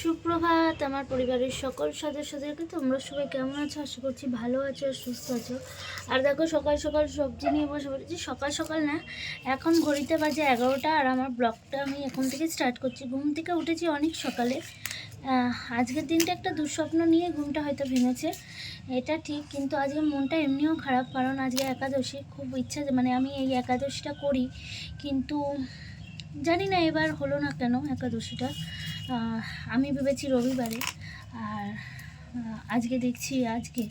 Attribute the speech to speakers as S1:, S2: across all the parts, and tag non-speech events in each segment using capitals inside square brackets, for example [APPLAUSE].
S1: সুপ্রভাত, আমার পরিবারের সকল সদস্যদেরকে তোমরা সবাই কেমন আছো? আশা করছি ভালো আছো আর সুস্থ আছো। আর দেখো, সকাল সকাল সবজি নিয়ে বসে পড়েছি। সকাল সকাল না, এখন ঘড়িতে বাজে এগারোটা আর আমার ব্লগটা আমি এখন থেকে স্টার্ট করছি। ঘুম থেকে উঠেছি অনেক সকালে। আজকের দিনটা একটা দুঃস্বপ্ন নিয়ে ঘুমটা হয়তো ভেঙেছে। এটা ঠিক, কিন্তু আজকে মনটা এমনিও খারাপ, কারণ আজকে একাদশী, খুব ইচ্ছা মানে আমি এই একাদশীটা করি। কিন্তু জানি না এবার হলো না কেন একাদশীটা। আমি ভেবেছি রবিবারে আর আজকে দেখছি আজকে।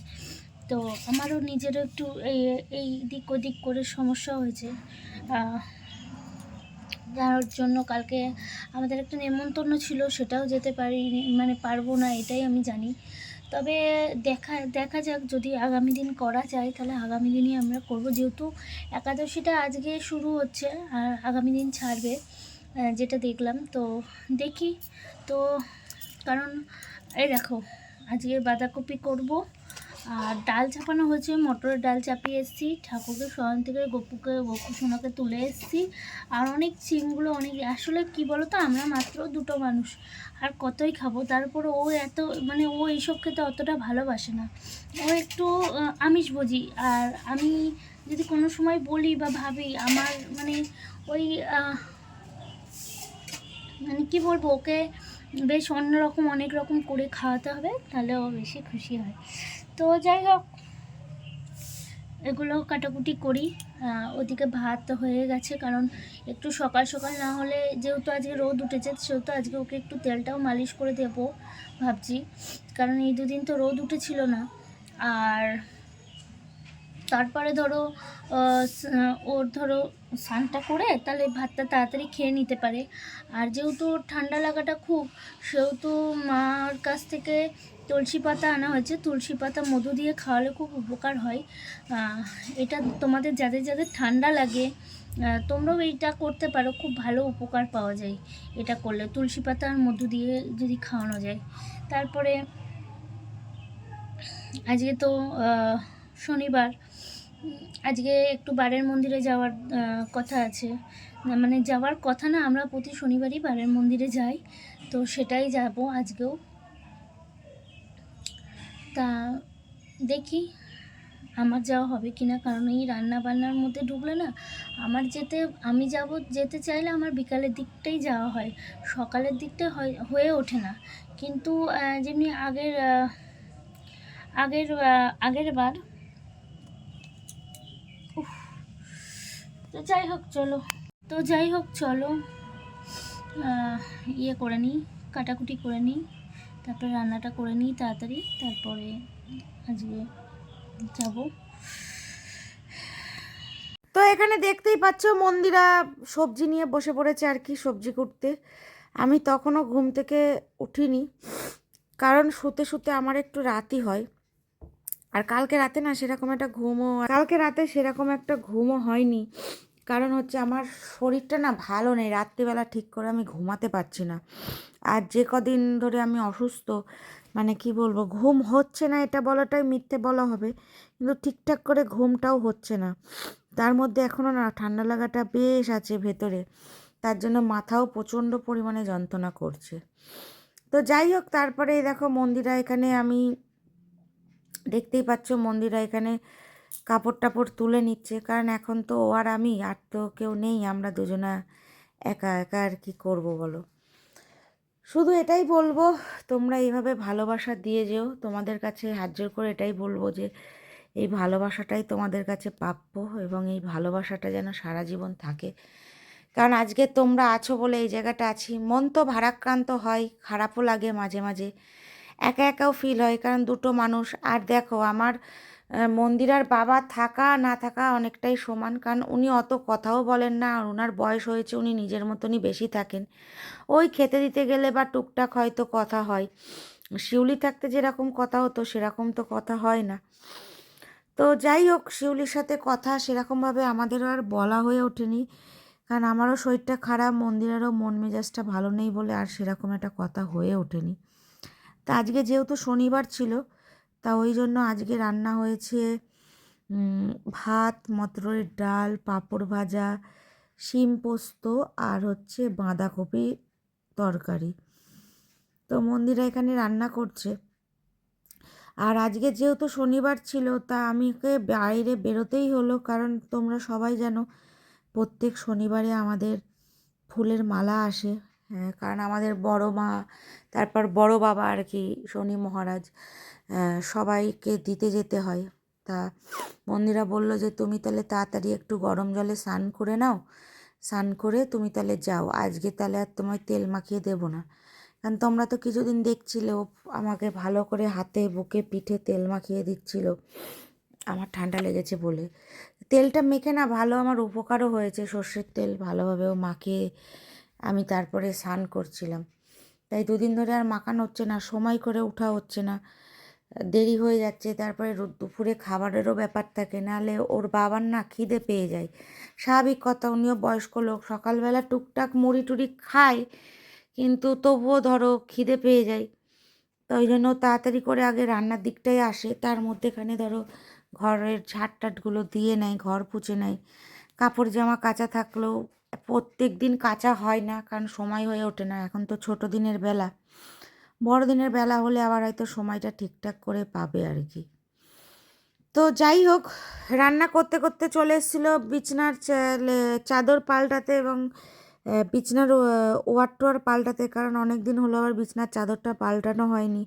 S1: তো আমারও নিজেরও একটু এই এই দিক ওদিক করে সমস্যা হয়েছে। যার জন্য কালকে আমাদের একটা নেমন্তন্ন ছিল, সেটাও যেতে পারিনি মানে পারব না, এটাই আমি জানি। তবে দেখা দেখা যাক, যদি আগামী দিন করা যায়, তাহলে আগামী দিনই আমরা করব। যেহেতু একাদশীটা আজকে শুরু হচ্ছে, আর আগামী দিন ছাড়বে। যেটা দেখলাম, তো দেখি। তো কারণ, এই দেখো, আজকে বাঁধাকপি করব, আর ডাল চাপানো হয়েছে, মটরের ডাল চাপিয়ে এসেছি, ঠাকুরকে স্মরণ থেকে, গপুকে গপু সোনাকে তুলে এসেছি, আর অনেক চিমগুলো অনেক, আসলে কি বলো তো আমরা মাত্র দুটো মানুষ, আর কতই খাব, তারপর ও এত মানে ও এইসব খেতে অতটা ভালোবাসে না। ও একটু আমিষ বুঝি আর আমি যদি কোনো সময় বলি বা ভাবি, আমার মানে ওই মানে কি বলব, ওকে বেশ অন্যরকম অনেক রকম করে খাওয়াতে হবে, তাহলে ও বেশি খুশি হয়। তো যাই হোক, এগুলো কাটাকুটি করি। ওদিকে ভাত তো হয়ে গেছে, কারণ একটু সকাল সকাল না হলে যেহেতু আজকে রোদ উঠেছে, সেহেতু আজকে ওকে একটু তেলটাও মালিশ করে দেবো ভাবছি। কারণ এই দুদিন তো রোদ উঠেছিল না। আর তারপরে ধরো ওর ধরো স্নানটা করে তাহলে ভাতটা তাড়াতাড়ি খেয়ে নিতে পারে। আর যেহেতু ঠান্ডা লাগাটা খুব, সেহেতু মার কাছ থেকে তুলসী পাতা আনা হয়েছে। তুলসী পাতা মধু দিয়ে খাওয়ালে খুব উপকার হয়। এটা তোমাদের যাদের যাদের ঠান্ডা লাগে তোমরাও এইটা করতে পারো। খুব ভালো উপকার পাওয়া যায় এটা করলে। তুলসী পাতা আর মধু দিয়ে যদি খাওয়ানো যায়। তারপরে আজকে তো শনিবার। আজকে একটু বারের মন্দিরে যাওয়ার কথা আছে। মানে যাওয়ার কথা না, আমরা প্রতি শনিবারই বারের মন্দিরে যাই। তো সেটাই যাব আজকেও। তা দেখি আমার যাওয়া হবে কি না কারণ এই রান্না বান্নার মধ্যে ঢুকলে না, আমার যেতে, আমি যাব, যেতে চাইলে আমার বিকালের দিকটাই যাওয়া হয়। সকালের দিকটা হয় ওঠে না। কিন্তু যেমনি আগের আগের আগের বার তো যাই হোক, চলো। তো যাই হোক, চলো। ইয়ে করে নিই, কাটাকুটি করে নিই, তারপরে রান্নাটা করে নিই তাড়াতাড়ি, তারপরে আজকে যাব।
S2: তো এখানে দেখতেই পাচ্ছ মন্দিরা সবজি নিয়ে বসে পড়েছে আর কি সবজি কুটতে আমি তখনও ঘুম থেকে উঠিনি, কারণ শুতে শুতে আমার একটু রাতই হয়। আর কালকে রাতে না সেরকম একটা ঘুমও কালকে রাতে সেরকম একটা ঘুমও হয়নি। কারণ হচ্ছে আমার শরীরটা না ভালো নেই, রাত্রিবেলা ঠিক করে আমি ঘুমাতে পারছি না। আর যে কদিন ধরে আমি অসুস্থ মানে কি বলব, ঘুম হচ্ছে না এটা বলাটাই মিথ্যে বলা হবে, কিন্তু ঠিকঠাক করে ঘুমটাও হচ্ছে না। তার মধ্যে এখনও না ঠান্ডা লাগাটা বেশ আছে ভেতরে, তার জন্য মাথাও প্রচণ্ড পরিমাণে যন্ত্রণা করছে। তো যাই হোক, তারপরে দেখো মন্দিরা এখানে আমি দেখতেই পাচ্ছ মন্দিরা এখানে কাপড় টাপড় তুলে নিচ্ছে। কারণ এখন তো ও আর আমি, আর তো কেউ নেই, আমরা দুজনা একা একা আর কি করব বলো? শুধু এটাই বলব, তোমরা এইভাবে ভালোবাসা দিয়ে যেও। তোমাদের কাছে হাত জোর করে এটাই বলব যে, এই ভালোবাসাটাই তোমাদের কাছে প্রাপ্য এবং এই ভালোবাসাটা যেন সারা জীবন থাকে। কারণ আজকে তোমরা আছো বলে এই জায়গাটা আছি। মন তো ভারাক্রান্ত হয়, খারাপও লাগে মাঝে মাঝে। একা একাও ফিল হয়, কারণ দুটো মানুষ। আর দেখো, আমার মন্দিরার বাবা থাকা, না থাকা অনেকটাই সমান, কারণ উনি অত কথাও বলেন না, আর ওনার বয়স হয়েছে, উনি নিজের মতনই বেশি থাকেন। ওই খেতে দিতে গেলে বা টুকটাক হয়তো কথা হয়। শিউলি থাকতে যেরকম কথা হতো, সেরকম তো কথা হয় না। তো যাই হোক, শিউলির সাথে কথা সেরকমভাবে আমাদেরও আর বলা হয়ে ওঠেনি। কারণ আমারও শরীরটা খারাপ, মন্দিরেরও মন মেজাজটা ভালো নেই বলে আর সেরকম একটা কথা হয়ে ওঠেনি। তা আজকে যেহেতু শনিবার ছিল, তা ওই জন্য আজকে রান্না হয়েছে ভাত, মটরের ডাল, পাঁপড় ভাজা, শিম পোস্ত আর হচ্ছে বাঁধাকপি তরকারি। তো মন্দিরা এখানে রান্না করছে। আর আজকে যেহেতু শনিবার ছিল, তা আমাকে বাইরে বেরোতেই হলো, কারণ তোমরা সবাই জানো প্রত্যেক শনিবারে আমাদের ফুলের মালা আসে। হ্যাঁ, কারণ আমাদের বড় মা তারপর বড় বাবা আর কি শনি মহারাজ সবাইকে দিতে যেতে হয়। তা মন্দিরা বলল যে তুমি তাহলে তাড়াতাড়ি একটু গরম জলে স্নান করে নাও। স্নান করে তুমি তাহলে যাও। আজকে তাহলে আর তোমায় তেল মাখিয়ে দেবো না। কারণ তোমরা তো কিছুদিন দেখছিলে ও আমাকে ভালো করে হাতে বুকে পিঠে তেল মাখিয়ে দিচ্ছিল। আমার ঠান্ডা লেগেছে বলে। তেলটা মেখে না ভালো আমার উপকারও হয়েছে। সর্ষের তেল ভালোভাবেও মাখিয়ে আমি তারপরে স্নান করছিলাম। তাই দুদিন ধরে আর মাখানো হচ্ছে না, সময় করে ওঠা হচ্ছে না। দেরি হয়ে যাচ্ছে, তারপরে দুপুরে খাবারেরও ব্যাপার থাকে, নাহলে ওর বাবার না খিদে পেয়ে যায়। স্বাভাবিক কথা, উনিও বয়স্ক লোক, সকালবেলা টুকটাক মুড়ি টুড়ি খায়, কিন্তু তবুও ধরো খিদে পেয়ে যায়। তো ওই জন্য তাড়াতাড়ি করে আগে রান্নার দিকটাই আসে, তার মধ্যেখানে ধরো ঘরের ঝাড় টাটগুলো দিয়ে নেয়, ঘর পুছে নেয়। কাপড় জামা কাচা থাকলেও প্রত্যেক দিন কাচা হয় না, কারণ সময় হয়ে ওঠে না। এখন তো ছোট দিনের বেলা। বড় দিনের বেলা হলে আবার হয়তো সময়টা ঠিকঠাক করে পাবে আর কি। তো যাই হোক, রান্না করতে করতে চলে এসেছিল বিছনার চাদর পাল্টাতে এবং বিছনার ওয়ার টোয়ার পাল্টাতে। কারণ অনেক দিন হলো আবার বিছনার চাদরটা পাল্টানো হয়নি।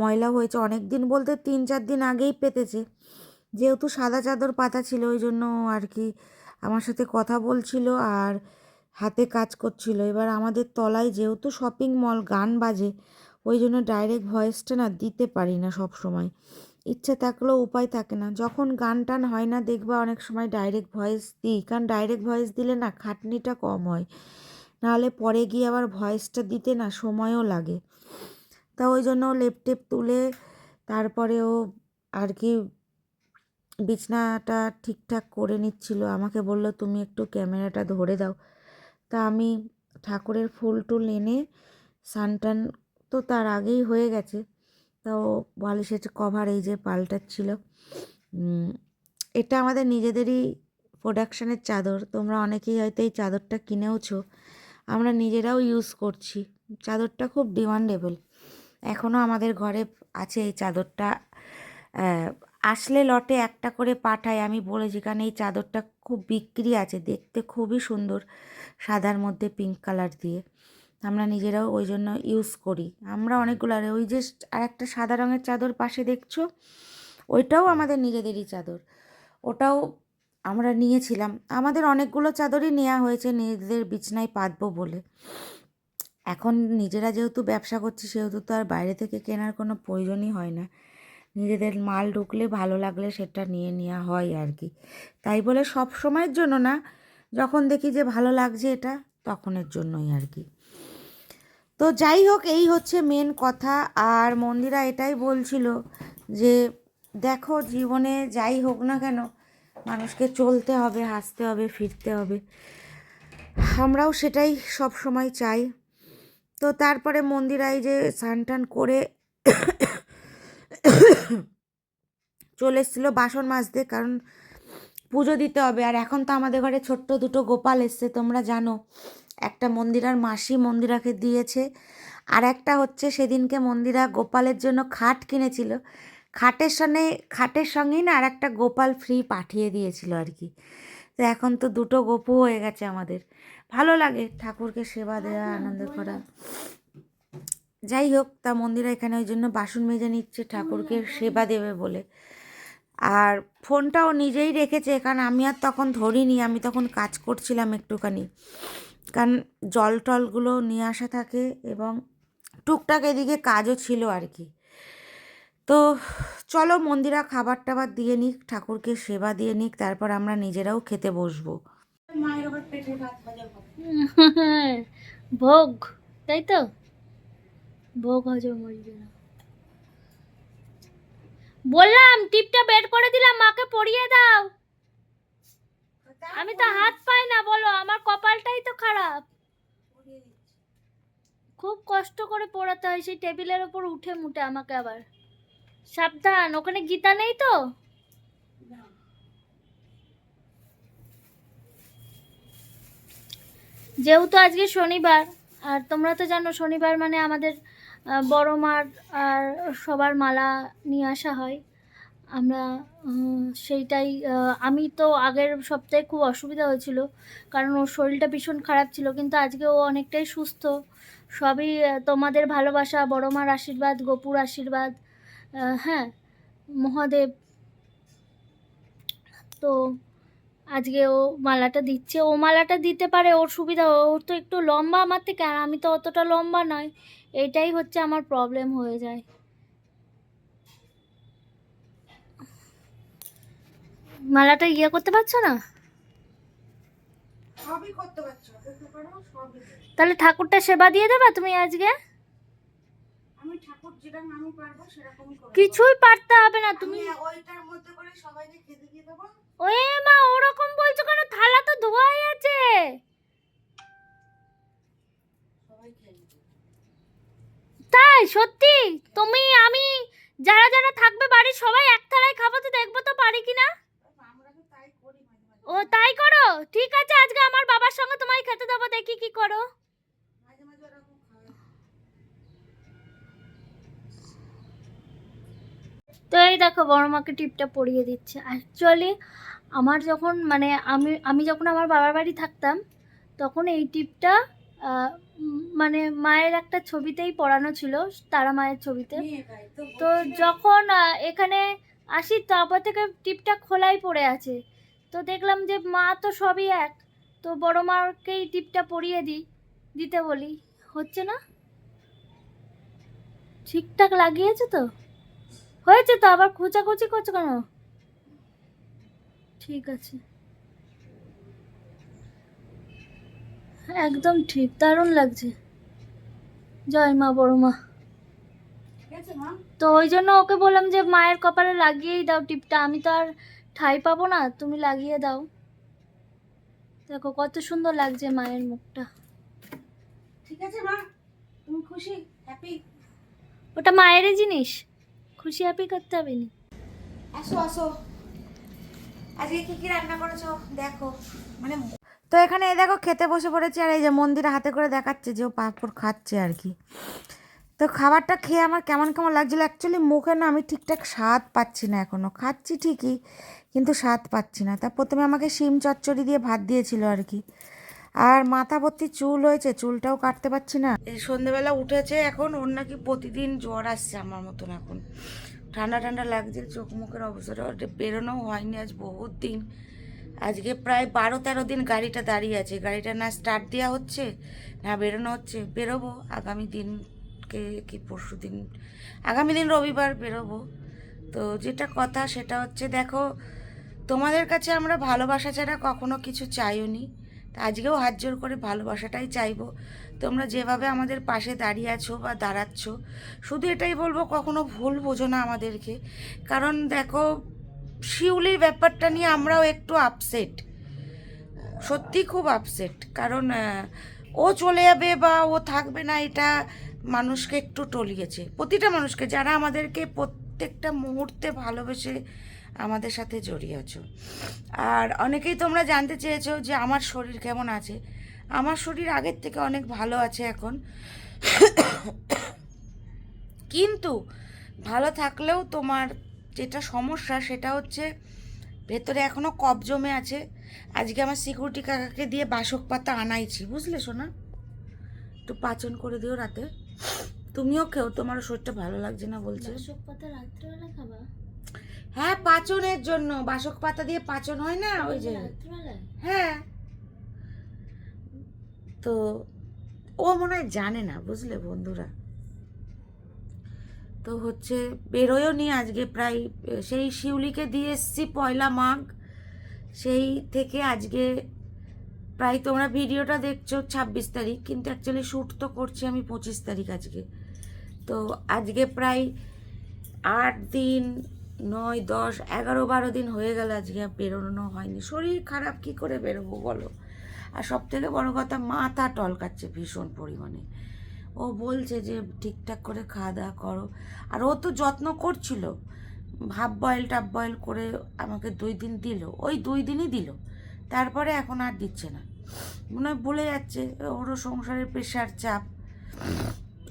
S2: ময়লা হয়েছে অনেক দিন বলতে তিন চার দিন আগেই পেতেছে। যেহেতু সাদা চাদর পাতা ছিল, ওই জন্য আর কি আমার সাথে কথা বলছিল আর হাতে কাজ করছিল। এবার আমাদের তলায় যেহেতু শপিং মল গান বাজে, ওই জন্য ডাইরেক্ট ভয়েসটা না দিতে পারি না সব সময় ইচ্ছে থাকলেও উপায় থাকে না। যখন গান টান হয় না, দেখবা অনেক সময় ডাইরেক্ট ভয়েস দিই। কারণ ডাইরেক্ট ভয়েস দিলে না খাটনিটা কম হয়। নাহলে পরে গিয়ে আবার ভয়েসটা দিতে না সময়ও লাগে। তা ওই জন্য লেপ টেপ তুলে তারপরে ও আর কি বিছনাটা ঠিকঠাক করে নিচ্ছিল। আমাকে বলল, তুমি একটু ক্যামেরাটা ধরে দাও। তা আমি ঠাকুরের ফুল টুল এনে সানটান তো তার আগেই হয়ে গেছে। তো বালিশের কভার এই যে পাল্টাচ্ছিল। এটা আমাদের নিজেদেরই প্রোডাকশানের চাদর। তোমরা অনেকেই হয়তো এই চাদরটা কিনেওছো। আমরা নিজেরাও ইউজ করছি। চাদরটা খুব ডিমান্ডেবল এখনও আমাদের ঘরে আছে এই চাদরটা আসলে লটে একটা করে পাঠায়। আমি বলেছি, কারণ এই চাদরটা খুব বিক্রি আছে, দেখতে খুবই সুন্দর সাদার মধ্যে পিঙ্ক কালার দিয়ে। আমরা নিজেরাও ওই জন্য ইউজ করি। আমরা অনেকগুলো, আর ওই যে আর একটা সাদা রঙের চাদর পাশে দেখছ? ওইটাও আমাদের নিজেদেরই চাদর। ওটাও আমরা নিয়েছিলাম। আমাদের অনেকগুলো চাদরই নেওয়া হয়েছে নিজেদের বিছনায় পাতবো বলে। এখন নিজেরা যেহেতু ব্যবসা করছি, সেহেতু তো আর বাইরে থেকে কেনার কোনো প্রয়োজনই হয় না। নিজেদের মাল ঢুকলে ভালো লাগলে সেটা নিয়ে নেওয়া হয় আর কি। তাই বলে সব সময়ের জন্য না, যখন দেখি যে ভালো লাগছে এটা, তখনের জন্যই আর কি। তো যাই হোক, এই হচ্ছে মেন কথা। আর মন্দিরা এটাই বলছিল যে, দেখো জীবনে যাই হোক না কেন, মানুষকে চলতে হবে, হাসতে হবে, ফিরতে হবে। আমরাও সেটাই সব সময় চাই। তো তারপরে মন্দিরাই যে স্নান টান করে চলে এসেছিল বাসন মাজতে কারণ পুজো দিতে হবে। আর এখন তো আমাদের ঘরে ছোট্ট দুটো গোপাল এসছে তোমরা জানো। একটা মন্দিরার মাসি মন্দিরাকে দিয়েছে। আর একটা হচ্ছে সেদিনকে মন্দিরা গোপালের জন্য খাট কিনেছিল। খাটের সঙ্গে খাটের সঙ্গেই না আর একটা গোপাল ফ্রি পাঠিয়ে দিয়েছিল আর কি। তো এখন তো দুটো গোপু হয়ে গেছে আমাদের। ভালো লাগে ঠাকুরকে সেবা দেওয়া আনন্দ করা। যাই হোক তা মন্দিরা এখানে ওই জন্য বাসন মেজে নিচ্ছে ঠাকুরকে সেবা দেবে বলে। আর ফোনটাও নিজেই রেখেছে কারণ আমি আর তখন ধরিনি আমি তখন কাজ করছিলাম একটুখানি। কারণ জল টলগুলো নিয়ে আসা থাকে এবং টুকটাক এদিকে কাজও ছিল আর কি। তো চলো মন্দিরা খাবার টাবার দিয়ে নিক ঠাকুরকে সেবা দিয়ে নিক তারপর আমরা নিজেরাও খেতে বসবো। [LAUGHS]
S1: ভোগ তাই তো? ভোগ হজম হইবে না বললাম, টিপটা বের করে দিলাম, মাকে পরিয়ে দাও। আমি তো হাত পাই না, বলো, আমার কপালটাই তো খারাপ। খুব কষ্ট করে পড়াতে হয়, সেই টেবিলের ওপর উঠে মুটে আমাকে আবার। সাবধান, ওখানে গীতা নেই তো? যেহেতু আজকে শনিবার, আর তোমরা তো জানো, শনিবার মানে আমাদের বড় মার আর সবার মালা নিয়ে আসা হয়। আমরা সেইটাই আমি তো আগের সপ্তাহে খুব অসুবিধা হয়েছিল, কারণ ওর শরীরটা ভীষণ খারাপ ছিল, কিন্তু আজকে ও অনেকটাই সুস্থ। সবই তোমাদের ভালোবাসা, বড় মার আশীর্বাদ, গোপুর আশীর্বাদ হ্যাঁ মহাদেব। তো আজকে ও মালাটা দিচ্ছে, ও মালাটা দিতে পারে, ওর সুবিধা, ওর তো একটু লম্বা আমার থেকে, আর আমি তো অতটা লম্বা নয়। এইটাই হচ্ছে আমার প্রবলেম হয়ে যায়। মালাটা ইয়ে করতে পারছ না? তাহলে ঠাকুরটা সেবা দিয়ে দেবা তুমি আজকে?
S2: আমি ঠাকুর যেরকম আমি পারব সেরকমই করব।
S1: কিছুই পারতে হবে না
S2: তুমি
S1: তুমি
S2: ওইটার মধ্যে করে সবাইকে খেতে দিয়ে দেবো।
S1: ওই মা ওরকম বলছো কেন? থালা তো ধোয়াই আছে
S2: সবাই খেয়ে নেবে।
S1: তাই? সত্যি? তুমি, আমি, যারা যারা থাকবে বাড়ির সবাই এক থালায় খাব তো দেখব তো পারি কিনা ও, তাই করো? ঠিক আছে, আজকে আমার বাবার সঙ্গে তোমায় খেতে দেবো, দেখি কি করো। তো এই দেখো, বড় মাকে টিপটা পরিয়ে দিচ্ছে। অ্যাকচুয়ালি আমার যখন মানে আমি আমি যখন আমার বাবার বাড়ি থাকতাম, তখন এই টিপটা মানে মায়ের একটা ছবিতেই পড়ানো ছিল তারা মায়ের ছবিতে।
S2: তো
S1: যখন এখানে আসি তারপর থেকে টিপটা খোলাই পড়ে আছে। তো দেখলাম যে মা তো সবই এক তো বড় মাকেই টিপটা পরিয়ে দিই দিতে বলি। হচ্ছে না? ঠিকঠাক লাগিয়েছে তো? হয়েছে তো আবার খোঁচাখুচি করছ কেন? ঠিক আছে। একদম ঠিক দারুণ লাগছে। জয় মা বড় মা।
S2: ঠিক আছে মা।
S1: তো ওই জন্য ওকে বললাম যে মায়ের কপালে লাগিয়েই দাও টিপটা আমি তো আর ঠাই পাবো না তুমি লাগিয়ে দাও। দেখো কত সুন্দর লাগছে মায়ের মুখটা।
S2: ঠিক আছে মা। তুমি খুশি হ্যাপি
S1: ওটা মায়েরই জিনিস। খুশি হ্যাপি করতে হবে নি।
S2: আসো আসো। আজকে কি কি রান্না করেছ? দেখো। মানে তো এখানে এই দেখো খেতে বসে পড়েছি আর এই যে মন্দিরে হাতে করে দেখাচ্ছে যে ও পাঁপড় খাচ্ছে আর কি। তো খাবারটা খেয়ে আমার কেমন কেমন লাগছিল? অ্যাকচুয়ালি মুখে না আমি ঠিকঠাক স্বাদ পাচ্ছি না এখনও খাচ্ছি ঠিকই, কিন্তু স্বাদ পাচ্ছি না। তা প্রথমে আমাকে শিম চচ্চড়ি দিয়ে ভাত দিয়েছিল আর কি। আর মাথা ভর্তি চুল হয়েছে, চুলটাও কাটতে পারছি না। এই সন্ধেবেলা উঠেছে এখন, ওর নাকি প্রতিদিন জ্বর আসছে আমার মতন এখন। ঠান্ডা ঠান্ডা লাগছে, চোখ মুখের অবসরে বেরোনোও হয়নি আজ বহুত দিন। আজকে প্রায় বারো তেরো দিন গাড়িটা দাঁড়িয়ে আছে। গাড়িটা না স্টার্ট দেওয়া হচ্ছে, না বেরোনো হচ্ছে, বেরোবো আগামী দিনকে কি পরশু দিন, আগামী দিন রবিবার বেরোবো। তো যেটা কথা সেটা হচ্ছে, দেখো, তোমাদের কাছে আমরা ভালোবাসা ছাড়া কখনো কিছু চাইও নি। তা আজকেও হাত জোর করে ভালোবাসাটাই চাইব। তোমরা যেভাবে আমাদের পাশে দাঁড়িয়ে আছো বা দাঁড়াচ্ছ, শুধু এটাই বলব, কখনো ভুল বোঝো না আমাদেরকে। কারণ দেখো শিউলির ব্যাপারটা নিয়ে আমরাও একটু আপসেট সত্যি খুব আপসেট কারণ ও চলে যাবে বা ও থাকবে না, এটা মানুষকে একটু টলিয়েছে। প্রতিটা মানুষকে, যারা আমাদেরকে প্রত্যেকটা মুহূর্তে ভালোবেসে আমাদের সাথে জড়িয়ে আর অনেকেই তোমরা জানতে চেয়েছো যে আমার শরীর কেমন আছে। আমার শরীর আগের থেকে অনেক ভালো আছে এখন। [COUGHS] কিন্তু, ভালো থাকলেও তোমার যেটা সমস্যা সেটা হচ্ছে ভেতরে এখনও কফ জমে আছে। আজকে আমার সিকিউরিটি কাকাকে দিয়ে বাসক পাতা আনাইছি বুঝলে শোনা একটু পাচন করে দিও রাতে। তুমিও খেও তোমারও শরীরটা ভালো লাগছে না বলছে।
S1: বাসক পাতা রাত্রেবেলা খাবা?
S2: হ্যাঁ পাচনের জন্য। বাসক পাতা দিয়ে পাচন হয় না? ওই যে হ্যাঁ। তো ও মনে হয় জানে না বুঝলে বন্ধুরা? তো হচ্ছে বেরোয়ও নি আজকে প্রায় সেই শিউলিকে দিয়ে এসছি পয়লা মাঘ। সেই থেকে আজকে প্রায় তোমরা ভিডিওটা দেখছ ছাব্বিশ তারিখ, কিন্তু অ্যাকচুয়ালি শ্যুট তো করছি আমি পঁচিশ তারিখ আজকে। তো আজকে প্রায় আট দিন, নয়, দশ, এগারো, বারো দিন হয়ে গেল আজকে বেরোনো হয়নি। শরীর খারাপ, কি করে বেরোবো বলো? আর সব থেকে বড়ো কথা, মাথা টলকাচ্ছে ভীষণ পরিমাণে। ও বলছে যে ঠিকঠাক করে খাওয়া দাওয়া করো। আর ও তো যত্ন করছিল। হাফ বয়েল টাফ বয়েল করে আমাকে দুই দিন দিল। ওই দুই দিনই দিল। তারপরে এখন আর দিচ্ছে না। মনে হয় বলে যাচ্ছে। ওরও সংসারের প্রেশার চাপ।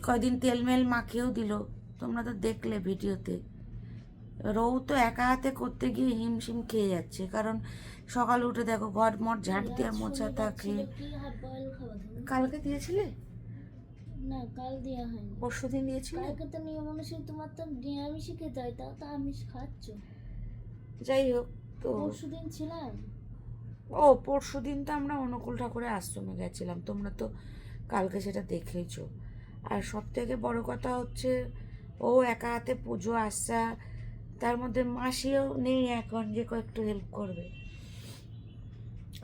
S2: কয়দিন তেলমেল মাখিয়েও দিল। তোমরা তো দেখলে ভিডিওতে। রৌ তো একা হাতে করতে গিয়ে হিমশিম খেয়ে যাচ্ছে। কারণ সকালে উঠে দেখো ঘর মট ঝাড় দেওয়া মোছা থাকে। কালকে দিয়েছিলে?
S1: না কাল দেওয়া হয়নি।
S2: পরশু দিন দিয়েছিলে?
S1: কালকে তো নিয়ম অনুসারে তোমার তো নিরামিষই খেতে হয় তাও তো আমিষ খাচ্ছ।
S2: যাই হোক তো
S1: পরশু দিন ছিলাম।
S2: ও পরশু দিন তো আমরা অনুকূল ঠাকুরের আশ্রমে গেছিলাম তোমরা তো কালকে সেটা দেখেইছো আর সব থেকে বড় কথা হচ্ছে ও একা হাতে পুজো আসা তার মধ্যে মাসিও নেই এখন যে একটু হেল্প করবে।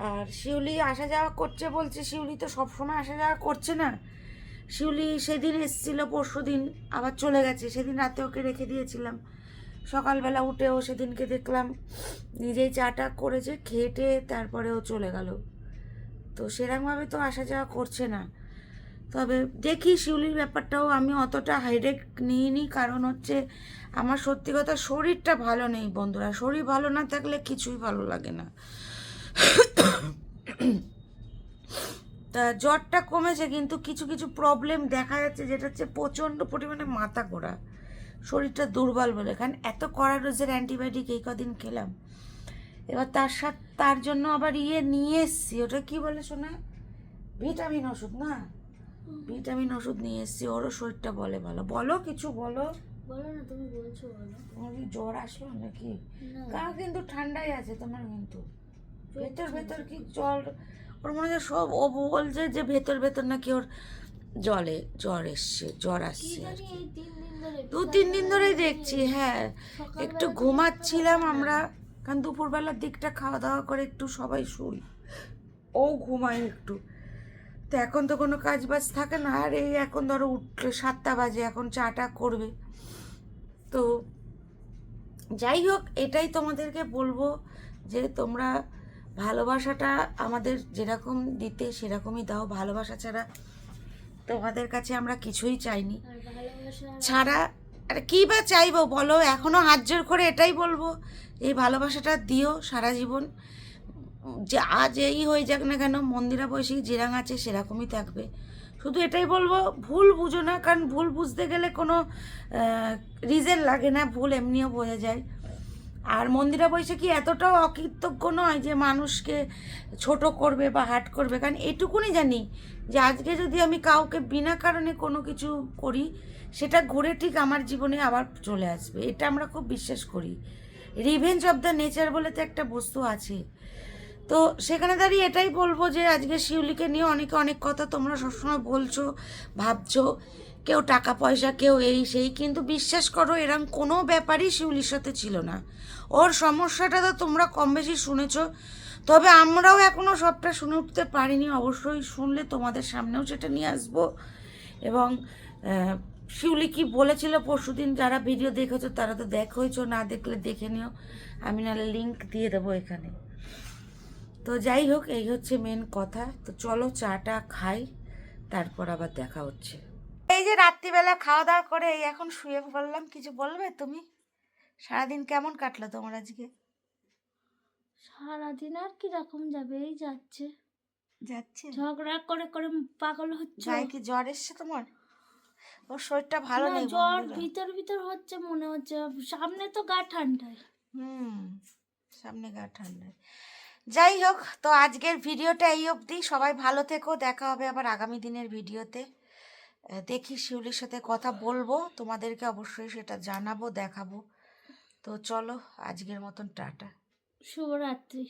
S2: আর শিউলি আসা যাওয়া করছে বলছে শিউলি তো সবসময় আসা যাওয়া করছে না। শিউলি সেদিন এসেছিল পরশু দিন আবার চলে গেছে। সেদিন রাতে ওকে রেখে দিয়েছিলাম। সকালবেলা উঠেও সেদিনকে দেখলাম নিজেই চাটা করেছে খেয়ে টেয়ে তারপরে ও চলে গেল। তো সেরকমভাবে তো আসা যাওয়া করছে না। তবে দেখি শিউলির ব্যাপারটাও, আমি অতটা হাইডেক নিইনি। কারণ হচ্ছে আমার সত্যি কথা শরীরটা ভালো নেই বন্ধুরা। শরীর ভালো না থাকলে কিছুই ভালো লাগে না। তা জ্বরটা কমেছে কিন্তু কিছু কিছু প্রবলেম দেখা যাচ্ছে যেটা হচ্ছে প্রচণ্ড পরিমাণে মাথা ঘোরা। শরীরটা দুর্বল বলে কারণ এত কড়া ডোজের অ্যান্টিবায়োটিক এই কদিন খেলাম। এবার তার সাথে তার জন্য আবার ইয়ে নিয়ে এসছি। ওটা কি বলে শোনা? ভিটামিন ওষুধ না? ভিটামিন ওষুধ নিয়ে এসছি। ওরও শরীরটা বলে ভালো। বলো কিছু বলো।
S1: বলো না তুমি বলছো বলো।
S2: তোমার কি জ্বর আসলো নাকি? কিন্তু ঠান্ডাই আছে তোমার কিন্তু। ভেতর ভেতর কি জল ওর মনে হয় সব ও বলছে যে ভেতর ভেতর নাকি ওর জলে, জ্বর এসছে, জ্বর আসছে দু তিন দিন ধরেই দেখছি হ্যাঁ একটু ঘুমাচ্ছিলাম। আমরা, কারণ দুপুরবেলার দিকটা খাওয়া দাওয়া করে একটু সবাই শুই। ও ঘুমায় একটু। তো এখন তো কোনো কাজ বাজ থাকে না, আর এই এখন ধরো উঠলে সাতটা বাজে, এখন চাটা করবে। তো যাই হোক, এটাই তোমাদেরকে বলব যে তোমরা ভালোবাসাটা আমাদের যেরকম দিতে সেরকমই দাও ভালোবাসা ছাড়া তোমাদের কাছে আমরা কিছুই চাইনি। ছাড়া আর কী বা চাইব বলো এখনও হাত জোর করে এটাই বলব এই ভালোবাসাটা দিও সারা জীবন। যে আজ এই হয়ে যাক না কেন মন্দিরা বৈশাখী জিরাং আছে সেরকমই থাকবে। শুধু এটাই বলব ভুল বুঝো না কারণ ভুল বুঝতে গেলে কোনো রিজন লাগে না ভুল এমনিও বোঝা যায়। আর মন্দিরা বৈশাখী এতটাও অকৃতজ্ঞ নয় যে মানুষকে ছোট করবে বা হাট করবে। কারণ এটুকুনি জানি যে আজকে যদি আমি কাউকে বিনা কারণে কোনো কিছু করি, সেটা ঘুরে ঠিক আমার জীবনে আবার চলে আসবে। এটা আমরা খুব বিশ্বাস করি। রিভেঞ্জ অফ দ্য নেচার বলে তো একটা বস্তু আছে। তো সেখানে দাঁড়িয়ে এটাই বলব যে আজকে শিউলিকে নিয়ে অনেকে অনেক কথা তোমরা সবসময় বলছো, ভাবছ, কেউ টাকা পয়সা, কেউ এই সেই, কিন্তু বিশ্বাস করো এরম কোনো ব্যাপারই শিউলির সাথে ছিল না। ওর সমস্যাটা তো তোমরা কম বেশি শুনেছো, তবে আমরাও এখনও সবটা শুনে উঠতে পারিনি, অবশ্যই শুনলে তোমাদের সামনেও সেটা নিয়ে আসব। এবং শিউলি কি বলেছিল পরশুদিন যারা ভিডিও দেখেছ তারা তো দেখোইছো, না দেখলে দেখে নিও। আমি নাহলে লিংক দিয়ে দেবো এখানে। তো যাই হোক এই হচ্ছে মেন কথা। তো চলো চাটা খাই তারপর আবার দেখা হচ্ছে। এই যে রাত্রিবেলা খাওয়া দাওয়া করে এই এখন শুয়ে পড়লাম কিছু বলবে তুমি? সারাদিন কেমন কাটলো তোমার আজকে?
S1: সারাদিন আর কি রকম যাবে এই যাচ্ছে।
S2: যাচ্ছে?
S1: ঝগড়া করে করে পাগল হচ্ছে।
S2: গায়ে কি জ্বর এসছে তোমার? ওর শরীরটা ভালো নেই
S1: জ্বর ভিতর ভিতর হচ্ছে মনে হচ্ছে সামনে তো গা ঠান্ডায়।
S2: হুম সামনে গা ঠান্ডা যাই হোক তো আজকের ভিডিওটা এই অবধি। সবাই ভালো থেকো, দেখা হবে আবার আগামী দিনের ভিডিওতে। দেখি শিউলির সাথে কথা বলব, তোমাদেরকে অবশ্যই সেটা জানাব, দেখাবো। তো চলো, আজকের মতন টাটা।
S1: শুভরাত্রি।